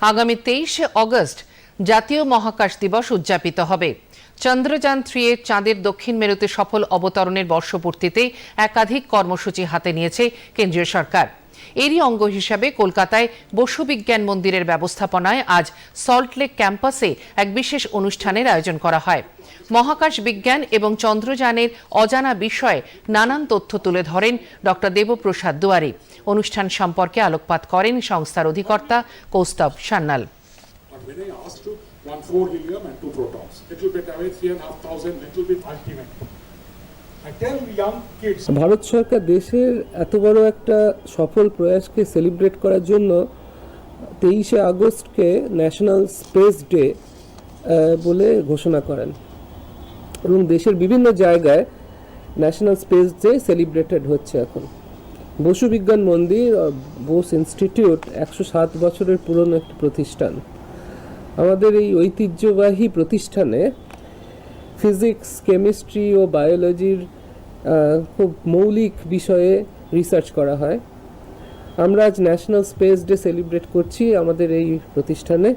আগামী তেইশে অগস্ট জাতীয় মহাকাশ দিবস উদযাপিত হবে। চন্দ্রযান থ্রি এর চাঁদের দক্ষিণ মেরুতে সফল অবতরণের বর্ষপূর্তিতে একাধিক কর্মসূচি হাতে নিয়েছে কেন্দ্রীয় সরকার। এরই অঙ্গ হিসাবে কলকাতায় বসু বিজ্ঞান মন্দিরের ব্যবস্থাপনায় আজ সল্টলেক ক্যাম্পাসে এক বিশেষ অনুষ্ঠানের আয়োজন করা হয়। মহাকাশ বিজ্ঞান এবং চন্দ্রযানের অজানা বিষয়ে নানান তথ্য তুলে ধরেন ডক্টর দেবপ্রসাদ দুয়ারি। অনুষ্ঠান সম্পর্কে আলোকপাত করেন সংস্থার অধিকর্তা Kaustav Sanyal. When I asked one four helium and two protons, little bit away, three and a half thousand, little bit ultimate. Bharat সরকার দেশের এত বড় একটা সফল প্রয়াসকে সেলিব্রেট করার জন্য তেইশে আগস্টকে ন্যাশনাল স্পেস ডে বলে ঘোষণা করেন। এবং দেশের বিভিন্ন জায়গায় ন্যাশনাল স্পেস ডে সেলিব্রেটেড হচ্ছে এখন। বসু বিজ্ঞান মন্দির বোস ইনস্টিটিউট একশো সাত বছরের পুরনো একটি প্রতিষ্ঠান। আমাদের এই ঐতিহ্যবাহী প্রতিষ্ঠানে ফিজিক্স, কেমিস্ট্রি ও বায়োলজির খুব মৌলিক বিষয়ে রিসার্চ করা হয়। আমরা আজ ন্যাশনাল স্পেস ডে সেলিব্রেট করছি আমাদের এই প্রতিষ্ঠানে।